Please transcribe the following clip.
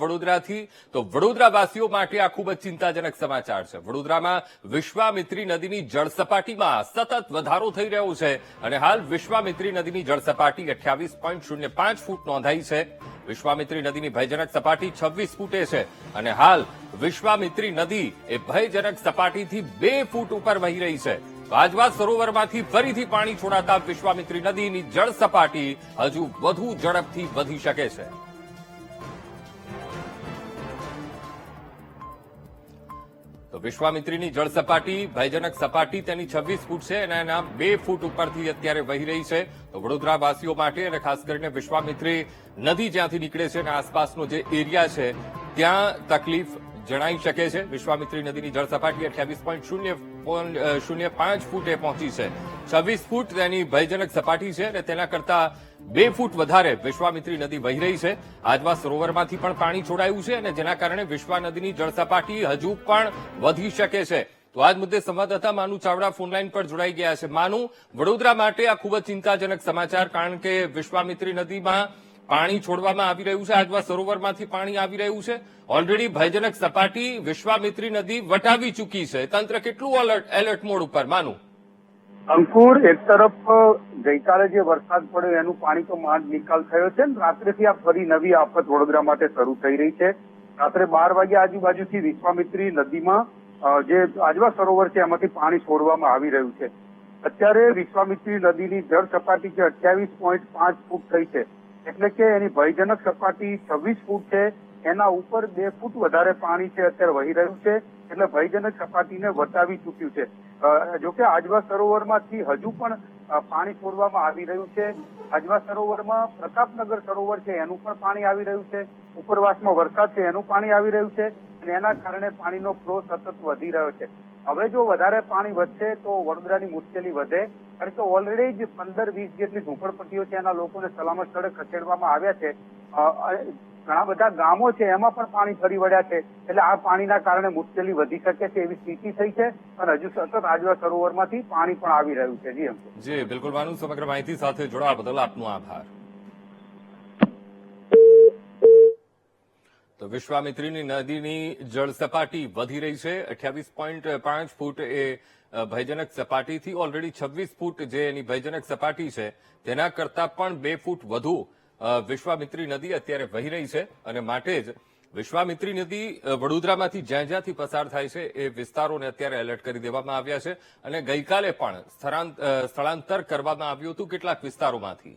વડોદરાથી. તો વડોદરાવાસીઓ માટે આ ખૂબ જ ચિંતાજનક સમાચાર છે. વડોદરામાં વિશ્વામિત્રી નદીની જળસપાટીમાં સતત વધારો થઈ રહ્યો છે અને હાલ વિશ્વામિત્રી નદીની જળસપાટી અઠ્યાવીસ પોઈન્ટ શૂન્ય પાંચ ફૂટ નોંધાઈ છે. વિશ્વામિત્રી નદીની ભયજનક સપાટી છવ્વીસ ફૂટે છે અને હાલ વિશ્વામિત્રી નદી એ ભયજનક સપાટીથી બે ફૂટ ઉપર વહી રહી છે. વાજવા સરોવરમાંથી ફરીથી પાણી છોડાતા વિશ્વામિત્રી નદીની જળ સપાટી હજુ વધુ ઝડપથી વધી શકે છે. તો વિશ્વામિત્રીની જળ સપાટી, ભયજનક સપાટી તેની છવ્વીસ ફૂટ છે અને એના બે ફૂટ ઉપરથી અત્યારે વહી રહી છે. તો વડોદરાવાસીઓ માટે અને ખાસ કરીને વિશ્વામિત્રી નદી જ્યાંથી નીકળે છે અને આસપાસનો જે એરિયા છે, ત્યાં તકલીફ જણાઈ શકે છે, વિશ્વામિત્રી નદીની જળ સપાટી અઠ્યાવીસ પોઈન્ટ શૂન્ય શૂન્ય પાંચ ફૂટે પહોંચી છે. છવ્વીસ ફૂટ તેની ભયજનક સપાટી છે અને તેના કરતા બે ફૂટ વધારે વિશ્વામિત્રી નદી વહી રહી છે. આજવા સરોવરમાંથી પણ પાણી છોડાયું છે અને જેના કારણે વિશ્વા નદીની જળ સપાટી હજુ પણ વધી શકે છે. તો આજ મુદ્દે સંવાદદાતા માનુ ચાવડા ફોનલાઈન પર જોડાઈ ગયા છે. માનુ, વડોદરા માટે આ ખૂબ જ ચિંતાજનક સમાચાર કારણ કે વિશ્વામિત્રી નદીમાં પાણી છોડવામાં આવી રહ્યું છે. આજવા સરોવરમાંથી પાણી આવી રહ્યું છે. ઓલરેડી ભયજનક સપાટી વિશ્વામિત્રી નદી વટાવી ચૂકી છે. તંત્ર કેટલું એલર્ટ એલર્ટ મોડ ઉપર? માનું. અંકુર એક તરફ ગઈકાલે જે વરસાદ પડ્યો એનું પાણી તો માંડ નિકાલ થયો છે. રાત્રેથી આ ફરી નવી આફત વડોદરા માટે શરૂ થઈ રહી છે. રાત્રે બાર વાગ્યા આજુબાજુથી વિશ્વામિત્રી નદીમાં જે આજવા સરોવર છે એમાંથી પાણી છોડવામાં આવી રહ્યું છે. અત્યારે વિશ્વામિત્રી નદીની જળ સપાટી જે અઠ્યાવીસ પોઈન્ટ પાંચ ફૂટ થઈ છે. એટલે કે એની ભયજનક સપાટી છવ્વીસ ફૂટ છે, એના ઉપર બે ફૂટ વધારે પાણી છે, અત્યારે વહી રહ્યું છે, એટલે ભયજનક સપાટીને વટાવી ચૂક્યું છે. જોકે આજવા સરોવરમાંથી હજુ પણ પાણી છોડવામાં આવી રહ્યું છે. આજવા સરોવરમાં પ્રતાપનગર સરોવર છે, એનું પણ પાણી આવી રહ્યું છે. ઉપરવાસમાં વરસાદ છે, એનું પાણી આવી રહ્યું છે. અને એના કારણે પાણીનો ફ્લો સતત વધી રહ્યો છે. હવે જો વધારે પાણી વધશે, તો વડોદરાની મુશ્કેલી વધે. કારણ કે ઓલરેડી જ પંદર, વીસ જેટલી ઝૂંપડપટ્ટીઓ છે, એના લોકોને સલામત સ્થળે ખસેડવામાં આવ્યા છે. ઘણા બધા ગામો છે, એમાં પણ પાણી ફરી વળ્યા છે. એટલે આ પાણીના કારણે મુશ્કેલી વધી શકે છે એવી સ્થિતિ થઈ છે. અને હજુ સતત આજવા સરોવરમાંથી પાણી પણ આવી રહ્યું છે. જી જી, બિલકુલ, માનું, સમગ્ર માહિતી સાથે જોડાવા બદલ આપનો આભાર. તો વિશ્વામિત્રીની નદીની જળ સપાટી વધી રહી છે. અઠ્યાવીસ પોઈન્ટ પાંચ ફૂટ એ ભયજનક સપાટીથી ઓલરેડી છવ્વીસ ફૂટ જે એની ભયજનક સપાટી છે, તેના કરતા પણ બે ફૂટ વધુ વિશ્વામિત્રી નદી અત્યારે વહી રહી છે અને માટે જ વિશ્વામિત્રી નદી વડોદરામાંથી જ્યાં જ્યાંથી પસાર થાય છે એ વિસ્તારોને અત્યારે એલર્ટ કરી દેવામાં આવ્યા છે અને ગઈકાલે પણ સ્થળાંત- સ્થળાંતર કરવામાં આવ્યું હતું કેટલાક વિસ્તારોમાંથી.